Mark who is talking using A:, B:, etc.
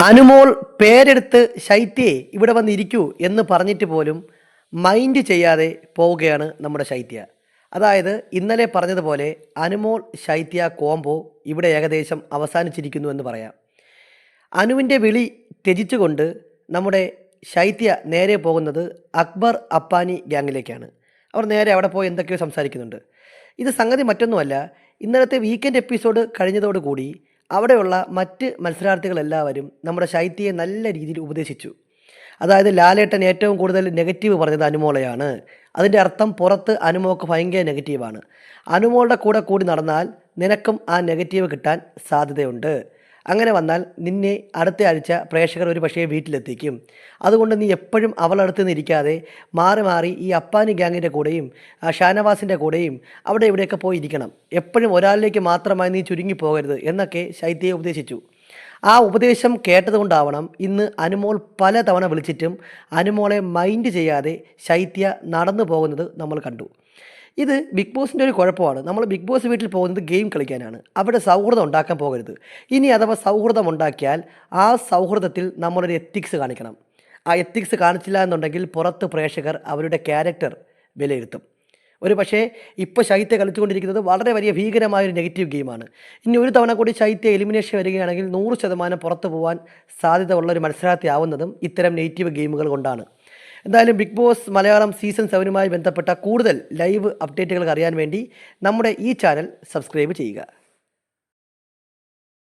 A: അനുമോൾ പേരെടുത്ത് ശൈത്യേ ഇവിടെ വന്നിരിക്കൂ എന്ന് പറഞ്ഞിട്ട് പോലും മൈൻഡ് ചെയ്യാതെ പോവുകയാണ് നമ്മുടെ ശൈത്യ. അതായത് ഇന്നലെ പറഞ്ഞതുപോലെ അനുമോൾ ശൈത്യ കോംബോ ഇവിടെ ഏകദേശം അവസാനിച്ചിരിക്കുന്നു എന്ന് പറയാം. അനുവിന്റെ വിളി ത്യജിച്ചുകൊണ്ട് നമ്മുടെ ശൈത്യ നേരെ പോകുന്നത് അക്ബർ അപ്പാനി ഗ്യാങ്ങിലേക്കാണ് അവർ നേരെ അവിടെ പോയി എന്തൊക്കെയോ സംസാരിക്കുന്നുണ്ട്. ഇത് സംഗതി മറ്റൊന്നുമല്ല. ഇന്നലത്തെ വീക്കെൻഡ് എപ്പിസോഡ് കഴിഞ്ഞതോടുകൂടി അവിടെയുള്ള മറ്റ് മത്സരാർത്ഥികളെല്ലാവരും നമ്മുടെ ശൈത്യയെ നല്ല രീതിയിൽ ഉപദേശിച്ചു. അതായത് ലാലേട്ടൻ ഏറ്റവും കൂടുതൽ നെഗറ്റീവ് പറഞ്ഞത് അനുമോളയാണ്. അതിന്റെ അർത്ഥം പുറത്ത് അനുമോക്ക് ഭയങ്കര നെഗറ്റീവാണ് അനുമോളുടെ കൂടെ കൂടി നടന്നാൽ നിനക്കും ആ നെഗറ്റീവ് കിട്ടാൻ സാധ്യതയുണ്ട്. അങ്ങനെ വന്നാൽ നിന്നെ അടുത്ത ആഴ്ച പ്രേക്ഷകർ ഒരു പക്ഷേ വീട്ടിലെത്തിക്കും. അതുകൊണ്ട് നീ എപ്പോഴും അവളടുത്ത് നിന്നിരിക്കാതെ മാറി മാറി ഈ അപ്പാനി ഗ്യാങ്ങിന്റെ കൂടെയും ഷാനവാസിന്റെ കൂടെയും അവിടെ ഇവിടെയൊക്കെ പോയി ഇരിക്കണം എപ്പോഴും ഒരാളിലേക്ക് മാത്രമായി നീ ചുരുങ്ങി പോകരുത് എന്നൊക്കെ ശൈത്യയെ ഉപദേശിച്ചു. ആ ഉപദേശം കേട്ടതുകൊണ്ടാവണം ഇന്ന് അനുമോൾ പല തവണ വിളിച്ചിട്ടും അനുമോളെ മൈൻഡ് ചെയ്യാതെ ശൈത്യ നടന്നു പോകുന്നത് നമ്മൾ കണ്ടു. ഇത് ബിഗ് ബോസിന്റെ ഒരു കുഴപ്പമാണ്. നമ്മൾ ബിഗ് ബോസ് വീട്ടിൽ പോകുന്നത് ഗെയിം കളിക്കാനാണ്. അവിടെ സൗഹൃദം ഉണ്ടാക്കാൻ പോകരുത്. ഇനി അഥവാ സൗഹൃദം ഉണ്ടാക്കിയാൽ ആ സൗഹൃദത്തിൽ നമ്മളൊരു എത്തിക്സ് കാണിക്കണം. ആ എത്തിക്സ് കാണിച്ചില്ല എന്നുണ്ടെങ്കിൽ പുറത്ത് പ്രേക്ഷകർ അവരുടെ ക്യാരക്ടർ വിലയിരുത്തും. ഒരു പക്ഷേ ഇപ്പോൾ ശൈത്യ കളിച്ചുകൊണ്ടിരിക്കുന്നത് വളരെ വലിയ ഭീകരമായ ഒരു നെഗറ്റീവ് ഗെയിമാണ്. ഇനി ഒരു തവണ കൂടി ശൈത്യ എലിമിനേഷൻ വരികയാണെങ്കിൽ നൂറ് ശതമാനം പുറത്തു പോകാൻ സാധ്യത ഉള്ള ഒരു മത്സരാർത്ഥി ആവുന്നതും ഇത്തരം നെഗറ്റീവ് ഗെയിമുകൾ കൊണ്ടാണ്. എന്തായാലും ബിഗ് ബോസ് മലയാളം സീസൺ സെവനുമായി ബന്ധപ്പെട്ട കൂടുതൽ ലൈവ് അപ്ഡേറ്റുകൾ അറിയാൻ വേണ്ടി നമ്മുടെ ഈ ചാനൽ സബ്സ്ക്രൈബ് ചെയ്യുക.